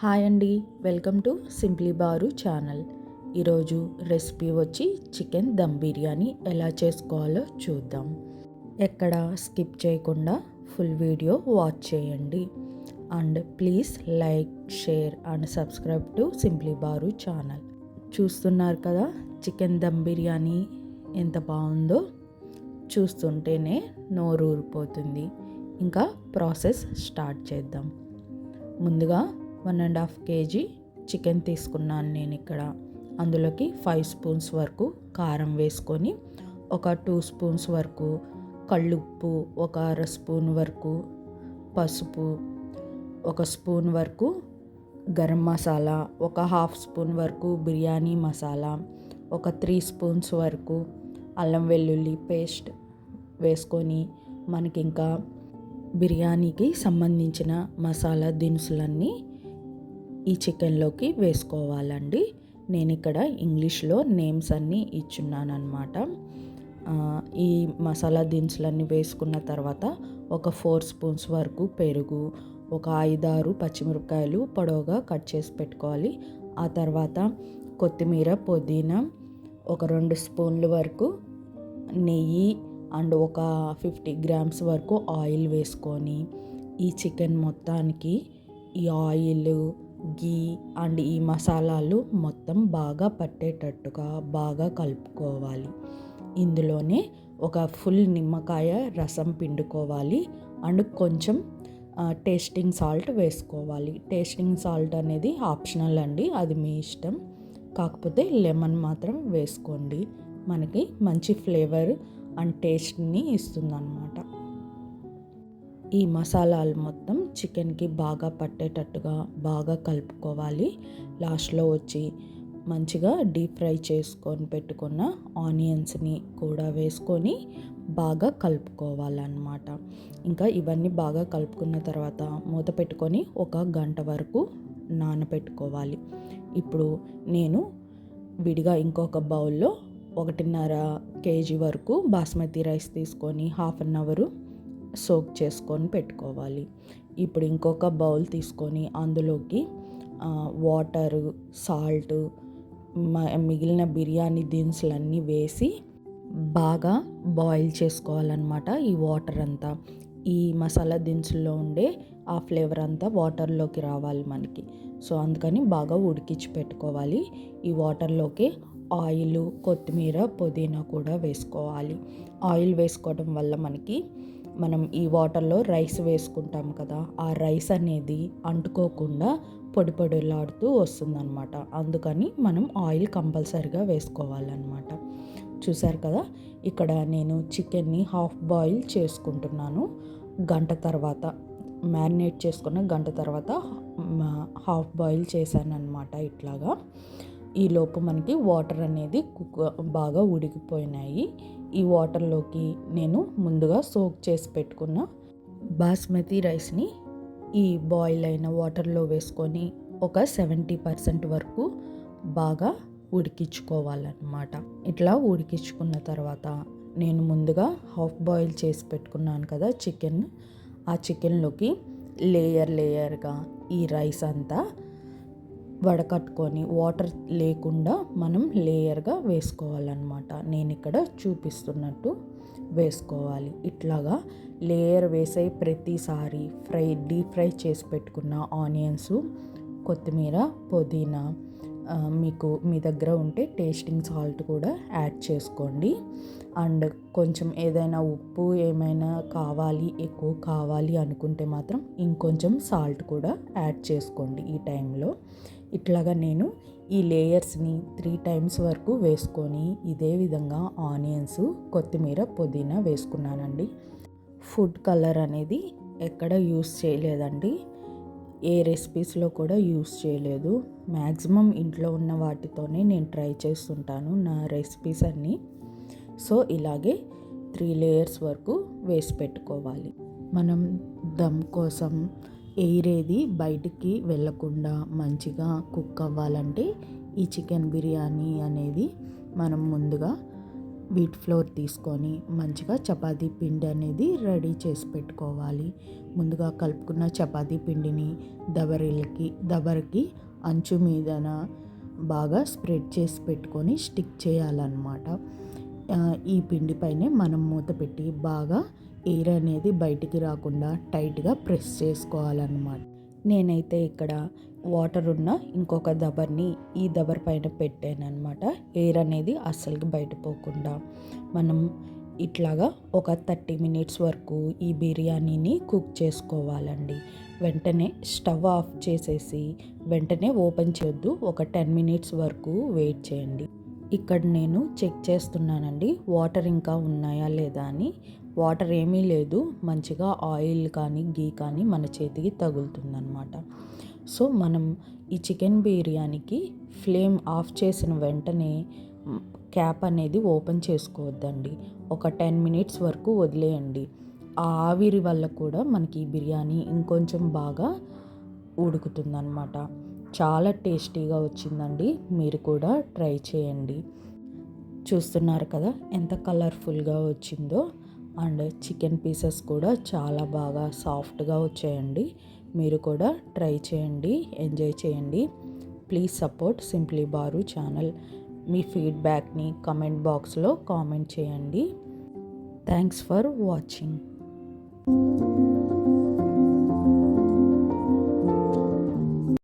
Hi అండి welcome to simply Baru channel. ఈరోజు recipe వచ్చి చికెన్ దమ్ బిర్యానీ ఎలా చేసుకోవాలో చూద్దాం. ఎక్కడ స్కిప్ చేయకుండా ఫుల్ వీడియో వాచ్ చేయండి. And please like share and subscribe to simply Baru channel. చూస్తున్నారు కదా చికెన్ దమ్ బిర్యానీ ఎంత బాగుందో? చూస్తుంటేనే నోరు ఊరిపోతుంది ఇంకా ప్రాసెస్ స్టార్ట్ చేద్దాం. ముందుగా one and half KG chicken తీసుకున్నాను నేను ఇక్కడ. అందులోకి ఫైవ్ స్పూన్స్ వరకు కారం వేసుకొని ఒక టూ స్పూన్స్ వరకు కళ్ళుప్పు ఒక అర స్పూన్ వరకు పసుపు ఒక స్పూన్ వరకు గరం మసాలా ఒక హాఫ్ స్పూన్ వరకు బిర్యానీ మసాలా ఒక త్రీ స్పూన్స్ వరకు అల్లం వెల్లుల్లి పేస్ట్ వేసుకొని మనకి ఇంకా బిర్యానీకి సంబంధించిన మసాలా దినుసులన్నీ ఈ చికెన్లోకి వేసుకోవాలండి. నేను ఇక్కడ ఇంగ్లీష్లో నేమ్స్ అన్నీ ఇచ్చున్నాను అనమాట ఈ మసాలా దినుసులన్నీ వేసుకున్న తర్వాత ఒక ఫోర్ స్పూన్స్ వరకు పెరుగు ఒక ఐదారు పచ్చిమిరపకాయలు పొడవుగా కట్ చేసి పెట్టుకోవాలి. ఆ తర్వాత కొత్తిమీర పుదీనా ఒక రెండు స్పూన్ల వరకు నెయ్యి అండ్ ఒక ఫిఫ్టీ గ్రామ్స్ వరకు ఆయిల్ వేసుకొని ఈ చికెన్ మొత్తానికి ఈ ఆయిల్ గీ అండ్ ఈ మసాలాలు మొత్తం బాగా పట్టేటట్టుగా బాగా కలుపుకోవాలి. ఇందులోనే ఒక ఫుల్ నిమ్మకాయ రసం పిండుకోవాలి అండ్ కొంచెం టేస్టింగ్ సాల్ట్ వేసుకోవాలి. టేస్టింగ్ సాల్ట్ అనేది ఆప్షనల్ అండి అది మీ ఇష్టం. కాకపోతే లెమన్ మాత్రం వేసుకోండి. మనకి మంచి ఫ్లేవర్ అండ్ టేస్ట్ని ఇస్తుందన్నమాట. ఈ మసాలాలు మొత్తం చికెన్కి బాగా పట్టేటట్టుగా బాగా కలుపుకోవాలి. లాస్ట్లో వచ్చి మంచిగా డీప్ ఫ్రై చేసుకొని పెట్టుకున్న ఆనియన్స్ని కూడా వేసుకొని బాగా కలుపుకోవాలన్నమాట. ఇంకా ఇవన్నీ బాగా కలుపుకున్న తర్వాత మూత పెట్టుకొని ఒక గంట వరకు నానబెట్టుకోవాలి ఇప్పుడు నేను విడిగా ఇంకొక బౌల్లో ఒకటిన్నర కేజీ వరకు బాస్మతి రైస్ తీసుకొని హాఫ్ అన్ అవరు సోక్ చేసుకొని పెట్టుకోవాలి. ఇప్పుడు ఇంకొక బౌల్ తీసుకొని అందులోకి వాటర్ సాల్ట్ మిగిలిన బిర్యానీ దినుసులన్నీ వేసి బాగా బాయిల్ చేసుకోవాలన్నమాట ఈ వాటర్ అంతా. ఈ మసాలా దినుసుల్లో ఉండే ఆ ఫ్లేవర్ అంతా వాటర్లోకి రావాలి మనకి. సో అందుకని బాగా ఉడికించి పెట్టుకోవాలి. ఈ వాటర్లోకి ఆయిల్ కొత్తిమీర పుదీనా కూడా వేసుకోవాలి. ఆయిల్ వేసుకోవడం వల్ల మనకి మనం ఈ వాటర్లో రైస్ వేసుకుంటాం కదా ఆ రైస్ అనేది అంటుకోకుండా పొడి పొడిలాడుతూ వస్తుందన్నమాట. అందుకని మనం ఆయిల్ కంపల్సరిగా వేసుకోవాలన్నమాట. చూసారు కదా ఇక్కడ నేను చికెన్ని హాఫ్ బాయిల్ చేసుకుంటున్నాను. గంట తర్వాత మ్యారినేట్ చేసుకున్న గంట తర్వాత హాఫ్ బాయిల్ చేశాను అనమాట ఇట్లాగా ఈలోపు మనకి వాటర్ అనేది కుక్ బాగా ఉడికిపోయినాయి. ఈ వాటర్లోకి నేను ముందుగా సోక్ చేసి పెట్టుకున్న బాస్మతి రైస్ని ఈ బాయిల్ అయిన వాటర్లో వేసుకొని ఒక సెవెంటీ పర్సెంట్ వరకు బాగా ఉడికించుకోవాలన్నమాట. ఇట్లా ఉడికించుకున్న తర్వాత నేను ముందుగా హాఫ్ బాయిల్ చేసి పెట్టుకున్నాను కదా చికెన్. ఆ చికెన్లోకి లేయర్ లేయర్గా ఈ రైస్ అంతా వడకట్టుకొని వాటర్ లేకుండా మనం లేయర్గా వేసుకోవాలన్నమాట. నేను ఇక్కడ చూపిస్తున్నట్టు వేసుకోవాలి. ఇట్లాగా లేయర్ వేసే ప్రతిసారి ఫ్రై డీప్ ఫ్రై చేసి పెట్టుకున్న ఆనియన్స్ కొత్తిమీర పుదీనా మీకు మీ దగ్గర ఉంటే టేస్టింగ్ సాల్ట్ కూడా యాడ్ చేసుకోండి. అండ్ కొంచెం ఏదైనా ఉప్పు ఏమైనా కావాలి ఎక్కువ కావాలి అనుకుంటే మాత్రం ఇంకొంచెం సాల్ట్ కూడా యాడ్ చేసుకోండి ఈ టైంలో. ఇట్లాగా నేను ఈ లేయర్స్ని త్రీ టైమ్స్ వరకు వేసుకొని ఇదే విధంగా ఆనియన్స్ కొత్తిమీర పుదీనా వేసుకున్నానండి. ఫుడ్ కలర్ అనేది ఎక్కడ యూస్ చేయలేదండి. ఏ రెసిపీస్లో కూడా యూస్ చేయలేదు. మ్యాక్సిమం ఇంట్లో ఉన్న వాటితోనే నేను ట్రై చేస్తుంటాను నా రెసిపీస్ అన్నీ. సో ఇలాగే త్రీ లేయర్స్ వరకు వేసి పెట్టుకోవాలి. మనం దమ్ కోసం ఎయిర్ ఏది బయటికి వెళ్ళకుండా మంచిగా కుక్ అవ్వాలంటే ఈ చికెన్ బిర్యానీ అనేది మనం ముందుగా వీట్ ఫ్లోర్ తీసుకొని మంచిగా చపాతీ పిండి అనేది రెడీ చేసి పెట్టుకోవాలి. ముందుగా కలుపుకున్న చపాతీ పిండిని దబరిలకి దబరికి అంచు మీదన బాగా స్ప్రెడ్ చేసి పెట్టుకొని స్టిక్ చేయాలన్నమాట. ఈ పిండి పైనే మనం మూత పెట్టి బాగా ఎయిర్ అనేది బయటికి రాకుండా టైట్గా ప్రెస్ చేసుకోవాలన్నమాట. నేనైతే ఇక్కడ వాటర్ ఉన్న ఇంకొక దబర్ని ఈ దబర్ పైన పెట్టానమాట ఎయిర్ అనేది అస్సలు బయటపోకుండా మనం ఇట్లాగా ఒక థర్టీ మినిట్స్ వరకు ఈ బిర్యానీని కుక్ చేసుకోవాలండి. వెంటనే స్టవ్ ఆఫ్ చేసేసి వెంటనే ఓపెన్ చేయొద్దు. ఒక టెన్ మినిట్స్ వరకు వెయిట్ చేయండి. ఇక్కడ నేను చెక్ చేస్తున్నానండి. వాటర్ ఇంకా ఉన్నాయా లేదా అని. వాటర్ ఏమీ లేదు. మంచిగా ఆయిల్ కానీ గీ కానీ మన చేతికి తగులుతుందనమాట సో మనం ఈ చికెన్ బిర్యానీకి ఫ్లేమ్ ఆఫ్ చేసిన వెంటనే క్యాప్ అనేది ఓపెన్ చేసుకోవద్దండి. ఒక టెన్ మినిట్స్ వరకు వదిలేయండి. ఆ ఆవిరి వల్ల కూడా మనకి ఈ బిర్యానీ ఇంకొంచెం బాగా ఉడుకుతుందన్నమాట. చాలా టేస్టీగా వచ్చిందండి. మీరు కూడా ట్రై చేయండి. చూస్తున్నారు కదా ఎంత కలర్ఫుల్గా వచ్చిందో. అండ్ చికెన్ పీసెస్ కూడా చాలా బాగా సాఫ్ట్గా వచ్చాయండి. మీరు కూడా ట్రై చేయండి ఎంజాయ్ చేయండి. Please support simply Baru channel. మీ ఫీడ్బ్యాక్ని కమెంట్ బాక్స్లో కామెంట్ చేయండి. Thanks for watching.